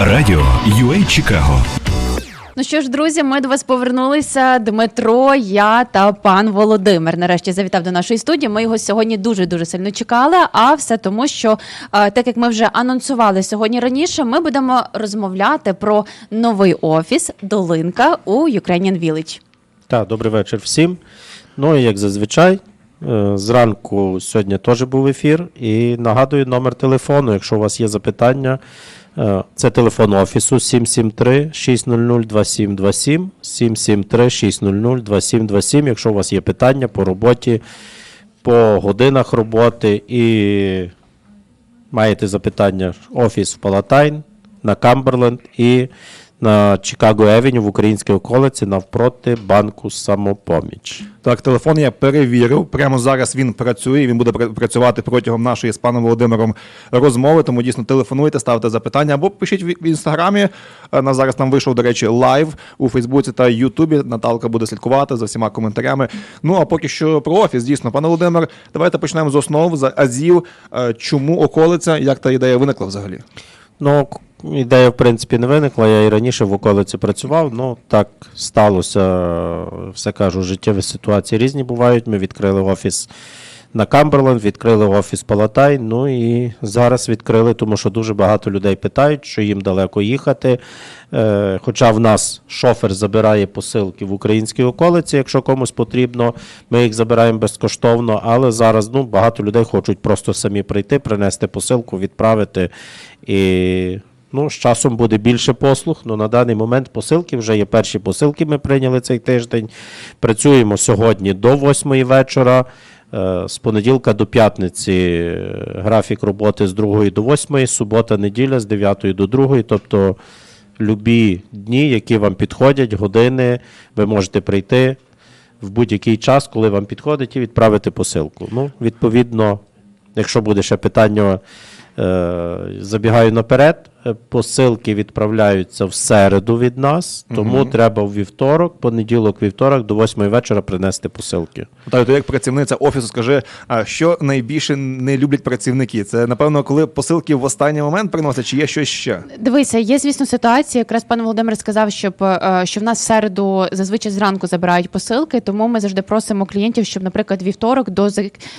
Радіо UA Чикаго. Ну що ж, друзі, ми до вас повернулися. Дмитро, я та пан Володимир. Нарешті завітав до нашої студії. Ми його сьогодні дуже дуже сильно чекали. А все тому, що е, так як ми вже анонсували сьогодні раніше, ми будемо розмовляти про новий офіс Долинка у Ukrainian Village. Так, добрий вечір всім. Ну і як зазвичай, е, зранку сьогодні теж був ефір. І нагадую номер телефону, якщо у вас є запитання. Е, Це телефон офісу 773 600 2727 773 600 2727. Якщо у вас є питання по роботі, по годинах роботи і маєте запитання, офіс в Палатайн, на Камберленд і на Чикаго Евеню в українській околиці навпроти банку Самопоміч. Так, телефон я перевірив. Прямо зараз він працює. Він буде працювати протягом нашої з паном Володимиром розмови. Тому дійсно телефонуйте, ставте запитання або пишіть в інстаграмі. Е, На зараз там вийшов, до речі, лайв у Фейсбуці та Ютубі. Наталка буде слідкувати за всіма коментарями. Ну а поки що про офіс. Дійсно, пане Володимир, давайте почнемо з основ з азів. Е, Чому околиця? Як та ідея виникла взагалі? Ну, ідея, в принципі, не виникла. Я і раніше в околиці працював. Ну, так сталося. Все кажу, життєві ситуації різні бувають. Ми відкрили офіс на Камберленд, відкрили офіс Палатай. Ну і зараз відкрили, тому що дуже багато людей питають, що їм далеко їхати. Е, хоча в нас шофер забирає посилки в українській околиці, якщо комусь потрібно, ми їх забираємо безкоштовно. Але зараз ну, багато людей хочуть просто самі прийти, принести посилку, відправити. І ну, з часом буде більше послуг. Ну, на даний момент посилки вже є перші посилки. Ми прийняли цей тиждень. Працюємо сьогодні до 8 вечора. Е, З понеділка до п'ятниці е, графік роботи з 2 до 8, субота, неділя з 9 до 2. Тобто любі дні, які вам підходять, години, ви можете прийти в будь-який час, коли вам підходить, і відправити посилку. Ну, відповідно, якщо буде ще питання, забігаю наперед. е, Посилки відправляються в середу від нас, тому треба в вівторок, понеділок, вівторок до 8 вечора принести посилки. Та то як працівниця офісу, скажи, а що найбільше не люблять працівники? Це напевно, коли посилки в останній момент приносять, чи є щось ще? Дивися, є звісно ситуація. Якраз пан Володимир сказав, щоб е, що в нас в середу зазвичай зранку забирають посилки, тому ми завжди просимо клієнтів, щоб, наприклад, вівторок до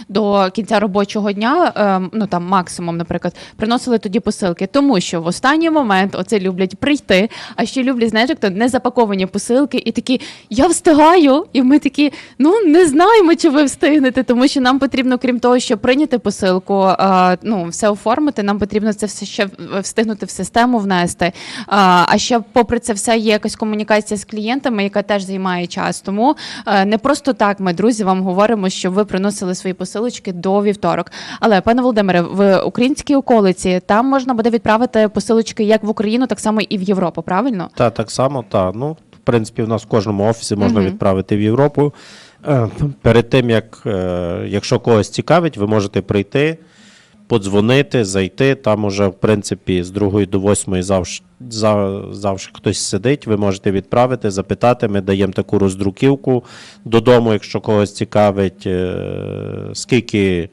до кінця робочого дня, е, ну там максимум, наприклад, приносили тоді посилки, тому що в останній момент оце люблять прийти. А ще люблять, знаєш, як то не запаковані посилки, і такі я встигаю, і ми такі, ну не знаємо, чи ви встигнете, тому що нам потрібно, крім того, щоб прийняти посилку, е, ну все оформити. Нам потрібно це все ще встигнути в систему внести. А, а ще, попри це все, є якась комунікація з клієнтами, яка теж займає час. Тому е, не просто так ми, друзі, вам говоримо, що ви приносили свої посилочки до вівторок. Але пане Володимире, в українській околиці там можна буде відправити посилочки як в Україну, так само і в Європу. Правильно? Та так само, та. Ну, в принципі, в нас в кожному офісі можна угу. відправити в Європу. Е, Перед тим, як, е, якщо когось цікавить, ви можете прийти, подзвонити, зайти. Там уже, в принципі, з 2 до 8 завжди, завжди хтось сидить, ви можете відправити, запитати. Ми даємо таку роздруківку додому, якщо когось цікавить, е, скільки.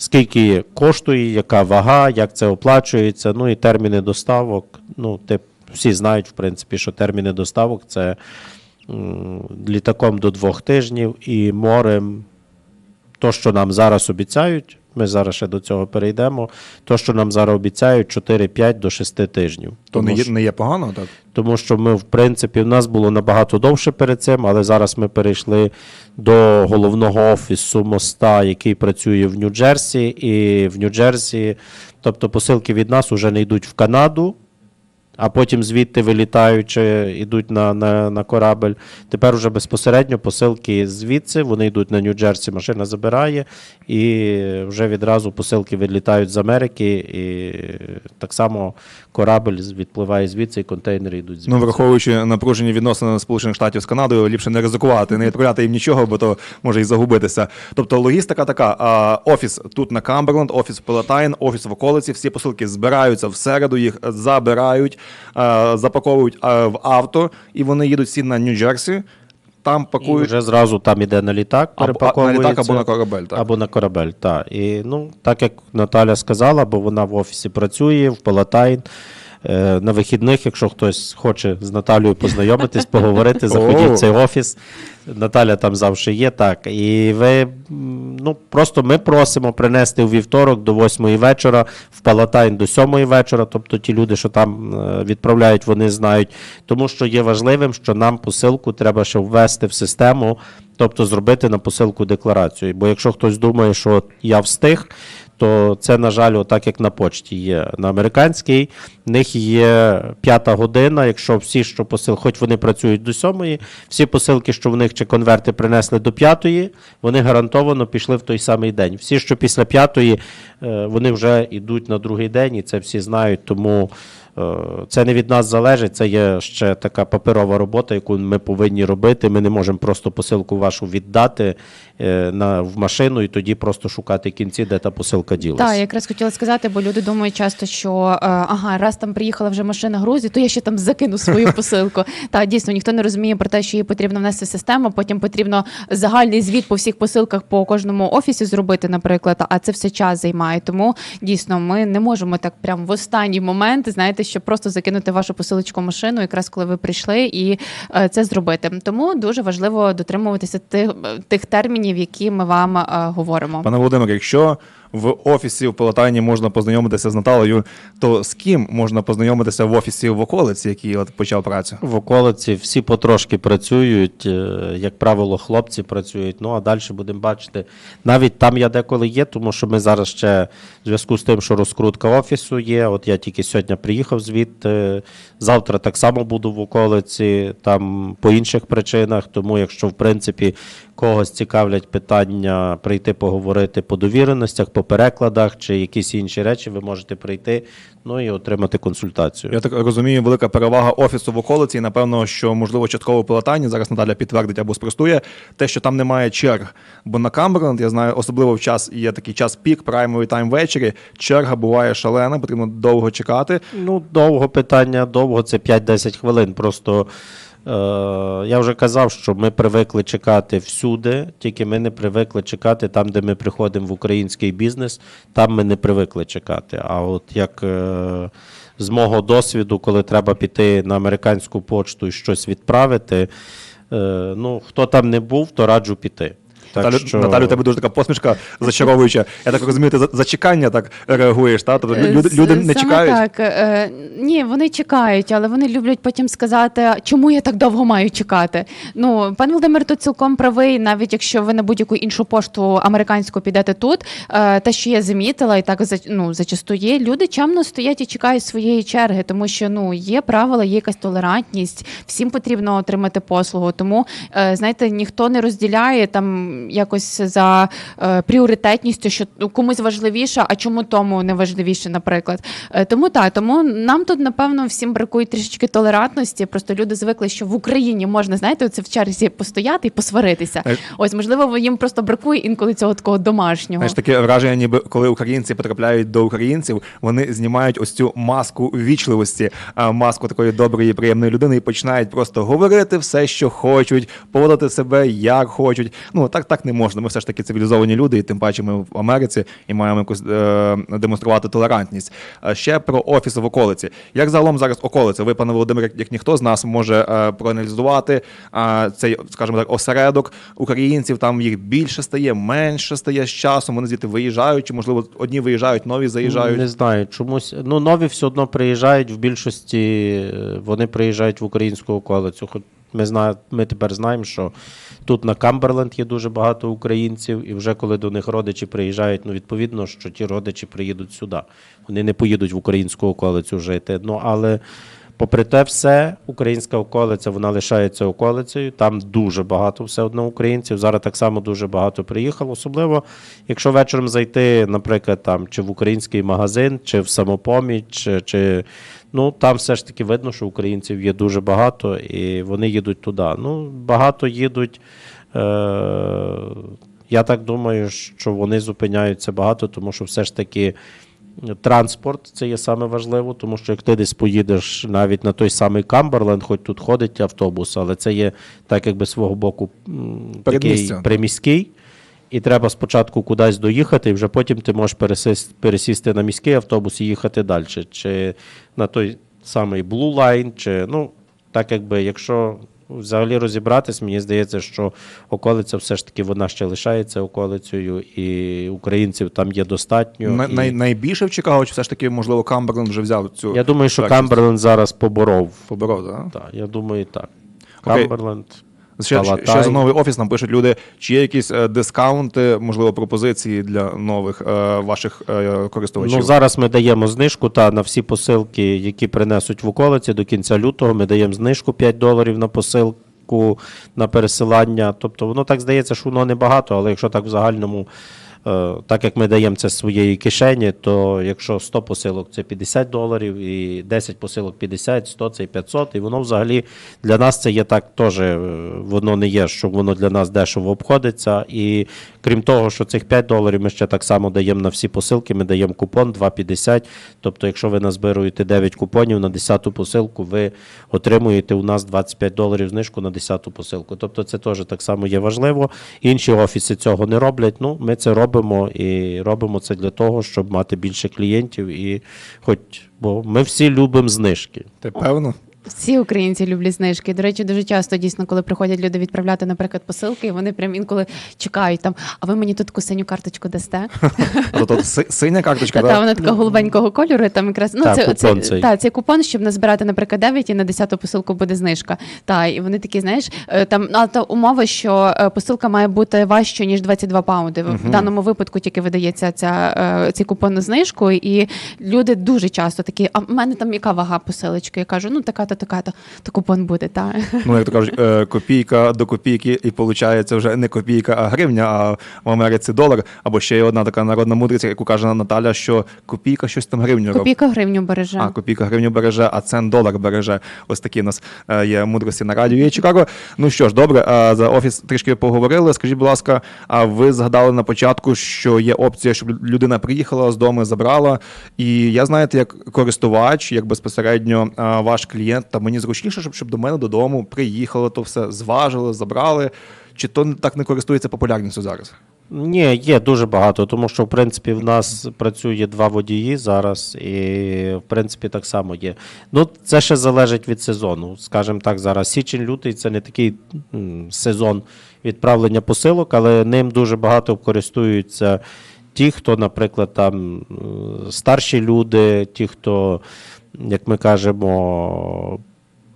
Скільки коштує, яка вага, як це оплачується, ну і терміни доставок. Ну, тип, всі знають, в принципі, що терміни доставок це літаком до двох тижнів і морем. То, що нам зараз обіцяють, ми зараз ще до цього перейдемо. То, що нам зараз обіцяють 4-5 до 6 тижнів. То не є, не є погано, так? тому що ми, в принципі, в нас було набагато довше перед цим, але зараз ми перейшли до головного офісу моста, який працює в Нью-Джерсі, і в Нью-Джерсі, тобто посилки від нас вже не йдуть в Канаду. А потім звідти вилітаючи, йдуть на, на, на корабель. Тепер уже безпосередньо посилки звідси, вони йдуть на Нью-Джерсі, машина забирає, і вже відразу посилки відлітають з Америки, і так само корабель відпливає звідси, і контейнери йдуть звідси. Ну, враховуючи напружені відносини Сполучених Штатів з Канадою, ліпше не ризикувати, не відправляти їм нічого, бо то може і загубитися. Тобто логістика така: а, офіс тут на Камберленд, офіс Пелатайн, офіс в околиці. Всі посилки збираються в середу, їх забирають, запаковують а, в авто, і вони їдуть всі на Нью-Джерсі. Там І пакують вже зразу там іде на літак, Або- на літак або на корабель, так. Або на корабель, так. І ну, так як Наталя сказала, бо вона в офісі працює, в Палатайн. Е, на вихідних, якщо хтось хоче з Наталією познайомитись, поговорити, заходіть в цей офіс. Наталя там завжди є, так. І ви ну, просто ми просимо принести у вівторок до 8 вечора, в Палатайн до 7 вечора. Тобто ті люди, що там е, відправляють, вони знають. Тому що є важливим, що нам посилку треба ще ввести в систему, тобто зробити на посилку декларацію. Бо якщо хтось думає, що я встиг, то це, на жаль, отак як на почті є. На американській в них є п'ята година. Якщо всі, що посил, хоч вони працюють до сьомої, всі посилки, що в них чи конверти принесли до п'ятої, вони гарантовано пішли в той самий день. Всі, що після п'ятої, е, вони вже йдуть на другий день, і це всі знають. Тому це не від нас залежить. Це є ще така паперова робота, яку ми повинні робити. Ми не можемо просто посилку вашу віддати е, на в машину і тоді просто шукати кінці, де та посилка ділася. Так, я якраз хотіла сказати, бо люди думають часто, що е, ага, раз там приїхала вже машина грузі, то я ще там закину свою посилку. Та дійсно ніхто не розуміє про те, що її потрібно внести в систему. Потім потрібно загальний звіт по всіх посилках по кожному офісі зробити, наприклад. А це все час займає. Тому дійсно ми не можемо так прямо в останній момент, знаєте, щоб просто закинути вашу посилочку машину, якраз коли ви прийшли, і е, це зробити. Тому дуже важливо дотримуватися тих, тих термінів, які ми вам е, говоримо. Пане Володимире, якщо в офісі в Палатайні можна познайомитися з Наталею, то з ким можна познайомитися в офісі в околиці, який от почав працю? В околиці всі потрошки працюють, е, як правило, хлопці працюють. Ну а далі будемо бачити. Навіть там я деколи є, тому що ми зараз ще в зв'язку з тим, що розкрутка офісу є. От я тільки сьогодні приїхав звідти. Завтра так само буду в околиці, там по інших причинах. Тому, якщо в принципі когось цікавлять питання прийти поговорити по довіреностях, по перекладах чи якісь інші речі, ви можете прийти ну і отримати консультацію. Я так розумію, велика перевага офісу в околиці, і напевно, що можливо частково в зараз Наталя підтвердить або спростує, те, що там немає черг. Бо на Камберленд, я знаю, особливо в час є такий час пік, праймовий тайм ввечері. Черга буває шалена, потрібно довго чекати. Ну, довго питання, довго це 5-10 хвилин. Просто я вже казав, що ми привикли чекати всюди, тільки ми не привикли чекати там, де ми приходимо в український бізнес, там ми не привикли чекати. А от як е, з мого досвіду, коли треба піти на американську почту і щось відправити, е, ну, хто там не був, то раджу піти. Наталю, що... Наталю, у тебе дуже така посмішка зачаровуюча. Я так розумію, ти за, за чекання так реагуєш, та? Тобто люди, люди не саме чекають. Так. Е, ні, вони чекають, але вони люблять потім сказати, чому я так довго маю чекати. Ну, пан Володимир тут цілком правий, навіть якщо ви на будь-яку іншу пошту американську підете тут, е, те, що я замітила, і так за- ну, зачасту є, люди чемно стоять і чекають своєї черги, тому що ну, є правила, є якась толерантність, всім потрібно отримати послугу. Тому, е, знаєте, ніхто не розділяє там якось за е, пріоритетністю, що ну, комусь важливіше, а чому тому не важливіше, наприклад. Е, тому так, тому нам тут, напевно, всім бракує трішечки толерантності. Просто люди звикли, що в Україні можна, знаєте, оце в черзі постояти і посваритися. Знаєш- Ось, можливо, їм просто бракує інколи цього такого домашнього. Знаєш, таке враження, ніби коли українці потрапляють до українців, вони знімають ось цю маску ввічливості, а, маску такої доброї, приємної людини і починають просто говорити все, що хочуть, поводити себе як хочуть. Ну так так не можна. Ми все ж таки цивілізовані люди, і тим паче ми в Америці і маємо якось е, демонструвати толерантність. Ще про офіс в околиці. Як загалом зараз околиця? Ви, пане Володимир, як, ніхто з нас може е, проаналізувати а, цей, скажімо так, осередок українців. Там їх більше стає, менше стає з часом. Вони звідти виїжджають, чи можливо одні виїжджають, нові заїжджають. Не знаю, чомусь. Ну, нові все одно приїжджають. В більшості е, вони приїжджають в українську околицю. Хоч ми зна... ми тепер знаємо, що тут на Камберленд є дуже багато українців, і вже коли до них родичі приїжджають, ну відповідно, що ті родичі приїдуть сюди. Вони не поїдуть в українську околицю жити. Ну але. Попри те, все, українська околиця, вона лишається околицею. Там дуже багато все одно українців. Зараз так само дуже багато приїхало. Особливо, якщо вечором зайти, наприклад, там чи в український магазин, чи в самопоміч, чи, ну там все ж таки видно, що українців є дуже багато, і вони їдуть туди. Ну, багато їдуть. Е- я так думаю, що вони зупиняються багато, тому що все ж таки. Транспорт це є саме важливо, тому що як ти десь поїдеш навіть на той самий Камберленд, хоч тут ходить автобус, але це є так, якби свого боку такий приміський. І треба спочатку кудись доїхати, і вже потім ти можеш пересіс- пересісти на міський автобус і їхати далі. Чи на той самий Blue Line, чи ну, так якби, якщо взагалі розібратись, мені здається, що околиця все ж таки вона ще лишається околицею, і українців там є достатньо. На, і... най, найбільше в Чикаго, чи все ж таки, можливо, Камберленд вже взяв цю. Я думаю, що? Камберленд зараз поборов. поборов, так? Так, я думаю, так. Окей. Камберленд. Ще, ще, за новий офіс нам пишуть люди, чи є якісь е, дискаунти, можливо, пропозиції для нових е, ваших е, користувачів? Ну, зараз ми даємо знижку та на всі посилки, які принесуть в околиці до кінця лютого. Ми даємо знижку 5 доларів на посилку на пересилання. Тобто воно так здається, що воно небагато, але якщо так в загальному. Е, Так як ми даємо це з своєї кишені, то якщо 100 посилок це 50 доларів, і 10 посилок 50, 100 це 500, і воно взагалі для нас це є так теж, е, воно не є, що воно для нас дешево обходиться. І крім того, що цих 5 доларів ми ще так само даємо на всі посилки, ми даємо купон 2,50. Тобто, якщо ви назбируєте 9 купонів на 10 посилку, ви отримуєте у нас 25 доларів знижку на 10 посилку. Тобто це теж так само є важливо. Інші офіси цього не роблять. Ну, ми це робимо і робимо це для того, щоб мати більше клієнтів. І хоч, бо ми всі любимо знижки. Ти певно? Всі українці люблять знижки. До речі, дуже часто дійсно, коли приходять люди відправляти, наприклад, посилки, і вони прям інколи чекають там. А ви мені тут таку синю карточку дасте? Тут синя карточка, Та, та так? вона така голубенького кольору. Там якраз ну це, це та цей купон, щоб назбирати, наприклад, 9 і на 10 посилку буде знижка. Та і вони такі, знаєш, е, там а, та умова, що е, посилка має бути важчою, ніж 22 паунди. В даному випадку тільки видається ця е, цей купон на знижку, і люди дуже часто такі, а в мене там яка вага посилочки? Я кажу, ну така-то, така-то, то купон буде. Та Ну, як то кажуть, е, копійка до копійки, і виходить вже не копійка, а гривня, а в Америці долар. Або ще є одна така народна мудрість, яку каже Наталя, що копійка щось там гривню робить. копійка гривню береже. А, копійка гривню береже, а цент долар береже. Ось такі у нас е, є мудрості на радіо. Є Чикаго. Ну що ж, добре, е, за офіс трішки поговорили. Скажіть, будь ласка, а ви згадали на початку, що є опція, щоб людина приїхала з дому, забрала. І я знаєте, як користувач, як безпосередньо ваш клієнт, та мені зручніше, щоб, щоб до мене додому приїхало, то все зважили, забрали. Чи то так не користується популярністю зараз? Ні, є дуже багато, тому що в принципі в нас працює два водії зараз, і в принципі так само є. Ну, це ще залежить від сезону. Скажімо так, зараз січень-лютий це не такий сезон відправлення посилок, але ним дуже багато користуються ті, хто, наприклад, там старші люди, ті, хто, як ми кажемо,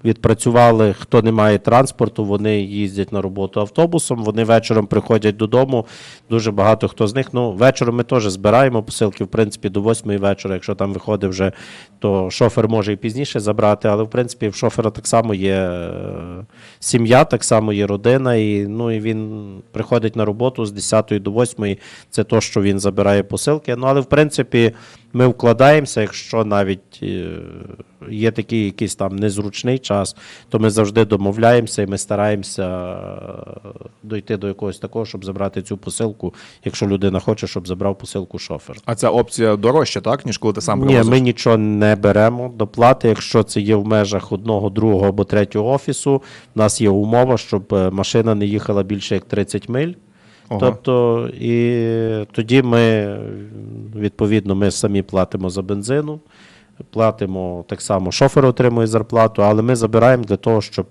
відпрацювали, хто не має транспорту, вони їздять на роботу автобусом, вони вечором приходять додому. Дуже багато хто з них. Ну, вечором ми теж збираємо посилки, в принципі, до 8 вечора. Якщо там виходить вже, то шофер може і пізніше забрати, але в принципі в шофера так само є е, сім'я, так само є родина, і, ну, і він приходить на роботу з 10 до 8. Це то, що він забирає посилки. Ну, але в принципі. Ми вкладаємося, якщо навіть е, є такий якийсь там незручний час, то ми завжди домовляємося і ми стараємося е, дойти до якогось такого, щоб забрати цю посилку, якщо людина хоче, щоб забрав посилку шофер. А ця опція дорожча, так, ніж коли ти сам Ні, ми нічого не беремо до плати. Якщо це є в межах одного, другого або третього офісу, в нас є умова, щоб е, машина не їхала більше як 30 миль. Ага. Тобто, і тоді ми, відповідно, ми самі платимо за бензину, платимо так само, шофер отримує зарплату, але ми забираємо для того, щоб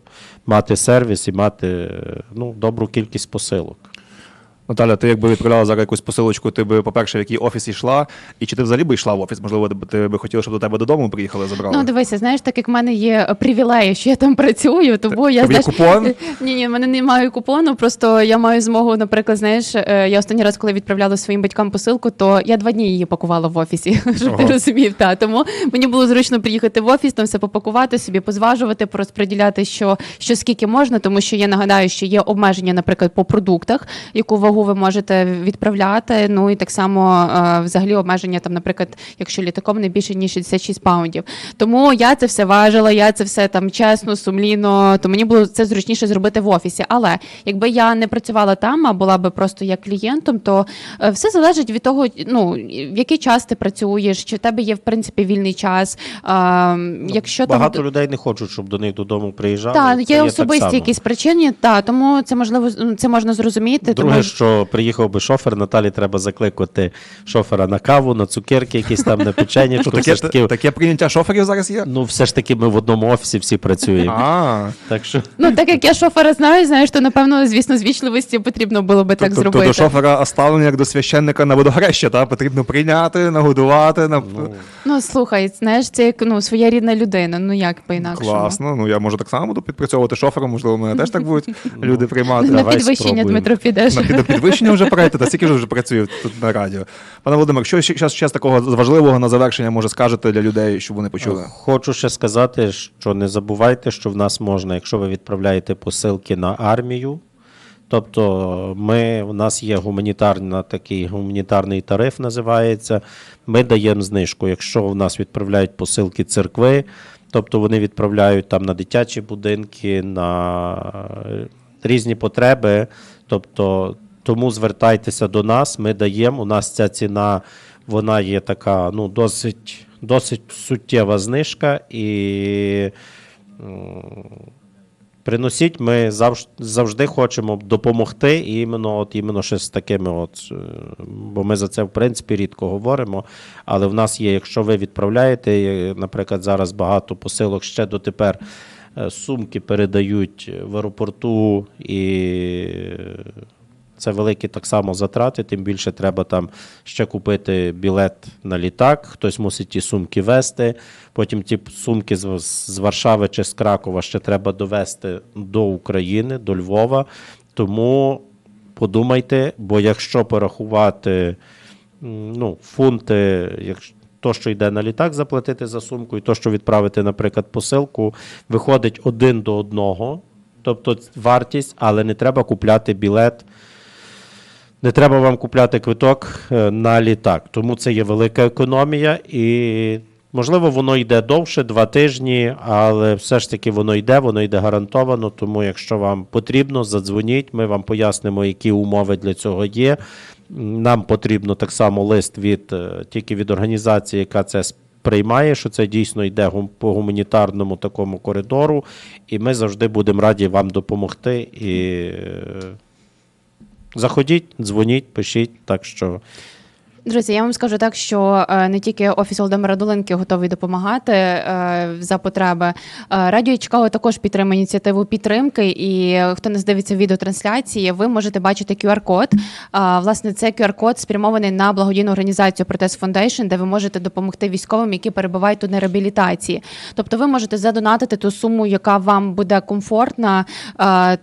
мати сервіс і мати е, ну, добру кількість посилок. Наталя, ти якби відправляла зараз якусь посилочку, ти би, по-перше, в який офіс йшла, і чи ти взагалі би йшла в офіс? Можливо, ти б- ти би хотіла, щоб до тебе додому приїхали, забрали? Ну, дивися, знаєш, так як в мене є привілеї, що я там працюю, тому я Тобі є знаєш, купон? Ні, ні, в мене немає купону. Просто я маю змогу, наприклад, знаєш, е, я останній раз, коли відправляла своїм батькам посилку, то я два дні її пакувала в офісі, щоб ти Ого. розумів. Та тому мені було зручно приїхати в офіс, там все попакувати, собі позважувати, порозподіляти, що, що скільки можна, тому що я нагадаю, що є обмеження, наприклад, по продуктах, яку вагу ви можете відправляти. Ну і так само е, взагалі обмеження там, наприклад, якщо літаком не більше ніж 66 паундів. Тому я це все важила, я це все там чесно, сумлінно, то мені було це зручніше зробити в офісі. Але якби я не працювала там, а була би просто як клієнтом, то е, все залежить від того, ну в який час ти працюєш, чи в тебе є в принципі вільний час. А, якщо там Багато людей не хочуть, щоб до них додому приїжджали. так, є особисті само. якісь причини, та тому це можливо ну, це можна зрозуміти. Друге, тому що що приїхав би шофер, Наталі треба закликати шофера на каву, на цукерки, якісь там на. Що, все таке, ж таки, таке прийняття шоферів зараз є? ну, все ж таки ми в одному офісі всі працюємо. А, Так що Ну, так як я шофера знаю, знаєш, то напевно, звісно, з вічливості потрібно було би так тобто зробити. до шофера ставлення як до священника на водохреща, та? потрібно прийняти, нагодувати. На... Ну слухай, знаєш, це як ну своя рідна людина. Ну як по інакшому. Класно. Ну я може так само буду підпрацьовувати шофером, можливо, мене теж так будуть люди приймати. На підвищення. Дмитро підеш. Підвищення вже пройти, та скільки вже працюю тут на радіо. Пане Володимир, що ще, ще з такого важливого на завершення може скажете для людей, щоб вони почули? Хочу ще сказати, що не забувайте, що в нас можна, якщо ви відправляєте посилки на армію. Тобто ми, у нас є гуманітарна, такий гуманітарний тариф, називається. Ми даємо знижку. Якщо в нас відправляють посилки церкви, тобто вони відправляють там на дитячі будинки, на е, різні потреби. Тобто, тому звертайтеся до нас, ми даємо. У нас ця ціна вона є така ну, досить, досить суттєва знижка і. Приносіть, ми завжди, завжди хочемо допомогти, іменно, от, іменно ще з такими, от, е, бо ми за це в принципі рідко говоримо. Але в нас є, якщо ви відправляєте, наприклад, зараз багато посилок ще дотепер е, сумки передають в аеропорту, і це великі так само затрати, тим більше треба там ще купити білет на літак, хтось мусить ті сумки вести. Потім ті сумки з, Варшави чи з Кракова ще треба довести до України, до Львова. Тому подумайте, бо якщо порахувати ну, фунти, якщо то, що йде на літак, заплатити за сумку, і то, що відправити, наприклад, посилку, виходить один до одного, тобто вартість, але не треба купляти білет. Не треба вам купляти квиток е, на літак, тому це є велика економія, і можливо воно йде довше, два тижні, але все ж таки воно йде, воно йде гарантовано. Тому, якщо вам потрібно, задзвоніть, ми вам пояснимо, які умови для цього є. Нам потрібно так само лист від е, тільки від організації, яка це приймає, що це дійсно йде по гуманітарному такому коридору, і ми завжди будемо раді вам допомогти. І е, Заходіть, дзвоніть, пишіть. Так що Друзі, я вам скажу так, що е, не тільки офіс Володимира Долинки готовий допомагати е, за потреби. Е, Радіо Чикаго також підтримує ініціативу підтримки. І хто не дивиться відеотрансляції, ви можете бачити QR-код. Власне, цей QR-код спрямований на благодійну організацію Протест Foundation, де ви можете допомогти військовим, які перебувають тут на реабілітації. Тобто, ви можете задонатити ту суму, яка вам буде комфортна.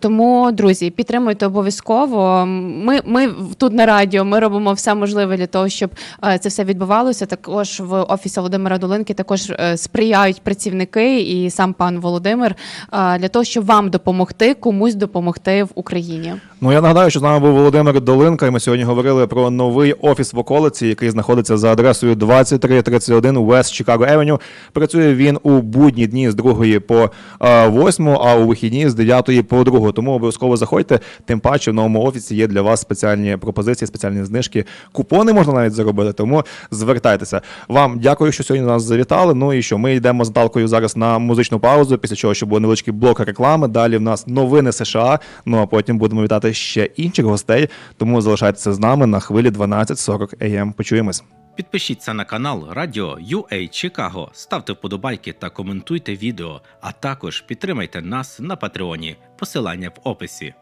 Тому, друзі, підтримуйте обов'язково. Ми, ми тут на радіо ми робимо все можливе для того, щоб е, це все відбувалося. Також в офісі Володимира Долинки також е, сприяють працівники і сам пан Володимир е, для того, щоб вам допомогти, комусь допомогти в Україні. Ну я нагадаю, що з нами був Володимир Долинка, і ми сьогодні говорили про новий офіс в околиці, який знаходиться за адресою 2331 West Chicago Avenue. Працює він у будні дні з 2 по 8, а у вихідні з 9 по 2. Тому обов'язково заходьте. Тим паче в новому офісі є для вас спеціальні пропозиції, спеціальні знижки. Купони можна навіть заробити. Тому звертайтеся. Вам дякую, що сьогодні нас завітали. Ну і що ми йдемо з Наталкою зараз на музичну паузу, після чого щоб був невеличкий блок реклами. Далі в нас новини США. Ну а потім будемо вітати ще інших гостей. Тому залишайтеся з нами на хвилі 12.40 AM. Почуємось. Підпишіться на канал Радіо UA Чикаго, ставте вподобайки та коментуйте відео, а також підтримайте нас на Патреоні. Посилання в описі.